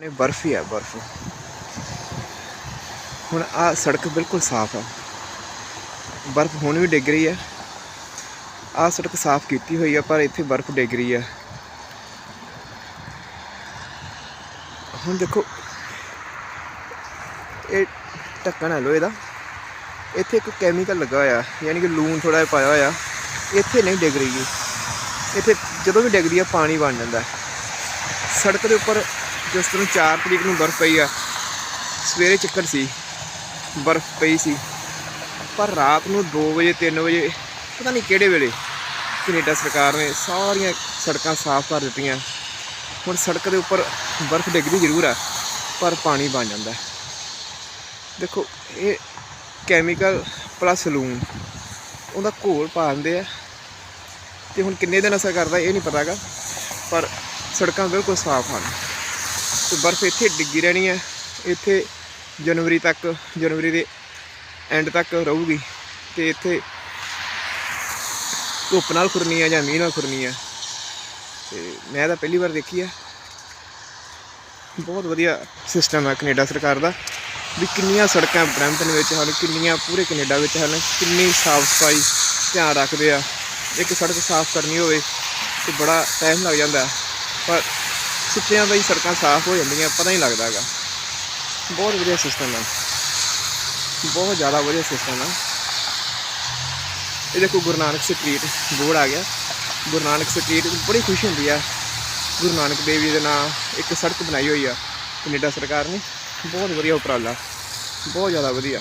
ਨੇ ਬਰਫ਼ ਹੀ ਹੈ, ਬਰਫ਼। ਹੁਣ ਆ ਸੜਕ ਬਿਲਕੁਲ ਸਾਫ਼ ਆ। ਬਰਫ਼ ਹੁਣ ਵੀ ਡਿੱਗ ਰਹੀ ਹੈ। ਆ ਸੜਕ ਸਾਫ਼ ਕੀਤੀ ਹੋਈ ਆ, ਪਰ ਇੱਥੇ ਬਰਫ਼ ਡਿੱਗ ਰਹੀ ਹੈ ਹੁਣ ਦੇਖੋ, ਇਹ ਢੱਕਣ ਹੈ ਲੋਹੇ ਦਾ ਇੱਥੇ ਇੱਕ ਕੈਮੀਕਲ ਲੱਗਾ ਹੋਇਆ, ਯਾਨੀ ਕਿ ਲੂਣ ਥੋੜਾ ਜਿਹਾ ਪਾਇਆ ਹੋਇਆ। ਇੱਥੇ ਨਹੀਂ ਡਿੱਗ ਰਹੀ ਇੱਥੇ ਜਦੋਂ ਵੀ ਡਿੱਗਦੀ ਆ, ਪਾਣੀ ਬਣ ਜਾਂਦਾ। ਸੜਕ ਦੇ ਉੱਪਰ ਜਿਸ ਤਰ੍ਹਾਂ 4 ਤਰੀਕ ਨੂੰ ਬਰਫ਼ ਪਈ ਆ, ਸਵੇਰੇ ਚੱਕਰ ਸੀ, ਬਰਫ਼ ਪਈ ਸੀ। ਪਰ ਰਾਤ ਨੂੰ 2 ਵਜੇ 3 ਵਜੇ, ਪਤਾ ਨਹੀਂ ਕਿਹੜੇ ਵੇਲੇ ਕੈਨੇਡਾ ਸਰਕਾਰ ਨੇ ਸਾਰੀਆਂ ਸੜਕਾਂ ਸਾਫ਼ ਕਰ ਦਿੱਤੀਆਂ। ਹੁਣ ਸੜਕ ਦੇ ਉੱਪਰ ਬਰਫ਼ ਡਿੱਗਦੀ ਜ਼ਰੂਰ ਆ, ਪਰ ਪਾਣੀ ਬਣ ਜਾਂਦਾ ਦੇਖੋ, ਇਹ ਕੈਮੀਕਲ ਪਲੱਸ ਲੂਣ, ਉਹਦਾ ਘੋਲ ਪਾ ਦਿੰਦੇ ਆ। ਤੇ ਹੁਣ ਕਿੰਨੇ ਦਿਨ ਅਸਰ ਕਰਦਾ ਇਹ ਨਹੀਂ ਪਤਾਗਾ ਪਰ ਸੜਕਾਂ ਬਿਲਕੁਲ ਸਾਫ਼ ਹਨ। ਤੇ ਬਰਫ਼ ਇੱਥੇ ਡਿੱਗੀ ਰਹਿਣੀ ਹੈ। ਇੱਥੇ ਜਨਵਰੀ ਤੱਕ, ਜਨਵਰੀ ਦੇ ਐਂਡ ਤੱਕ ਰਹੂਗੀ। ਤੇ ਇੱਥੇ ਧੁੱਪ ਨਾਲ ਖੁਰਨੀ ਹੈ ਜਾਂ ਮੀਂਹ ਨਾਲ ਖੁਰਨੀ ਹੈ। ਤੇ ਮੈਂ ਤਾਂ ਪਹਿਲੀ ਵਾਰ ਦੇਖੀ ਹੈ। ਬਹੁਤ ਵਧੀਆ ਸਿਸਟਮ ਹੈ ਕੈਨੇਡਾ ਸਰਕਾਰ ਦਾ। ਵੀ ਕਿੰਨੀਆਂ ਸੜਕਾਂ ਬਰੈਂਪਟਨ ਵਿੱਚ ਹਨ, ਕਿੰਨੀਆਂ ਪੂਰੇ ਕੈਨੇਡਾ ਵਿੱਚ ਹਨ, ਕਿੰਨੀ ਸਾਫ਼ ਸਫ਼ਾਈ ਧਿਆਨ ਰੱਖਦੇ ਆ। ਇੱਕ ਸੜਕ ਸਾਫ਼ ਕਰਨੀ ਹੋਵੇ ਤੇ ਬੜਾ ਟਾਈਮ ਲੱਗ ਜਾਂਦਾ ਪਰ ਸੁੱਚਿਆਂ ਦਾ ਹੀ ਸੜਕਾਂ ਸਾਫ਼ ਹੋ ਜਾਂਦੀਆਂ, ਪਤਾ ਹੀ ਲੱਗਦਾ ਹੈਗਾ। ਬਹੁਤ ਵਧੀਆ ਸਿਸਟਮ ਹੈ ਬਹੁਤ ਜ਼ਿਆਦਾ ਵਧੀਆ ਸਿਸਟਮ ਹੈ ਇਹ ਦੇਖੋ, ਗੁਰੂ ਨਾਨਕ ਸਟਰੀਟ ਬੋਰਡ ਆ ਗਿਆ। ਗੁਰੂ ਨਾਨਕ ਸਟਰੀਟ ਬੜੀ ਖੁਸ਼ੀ ਹੁੰਦੀ ਆ। ਗੁਰੂ ਨਾਨਕ ਦੇਵ ਜੀ ਦੇ ਨਾਂ, ਇੱਕ ਸੜਕ ਬਣਾਈ ਹੋਈ ਆ, ਕੈਨੇਡਾ ਸਰਕਾਰ ਨੇ। ਬਹੁਤ ਵਧੀਆ ਉਪਰਾਲਾ। ਬਹੁਤ ਜ਼ਿਆਦਾ ਵਧੀਆ।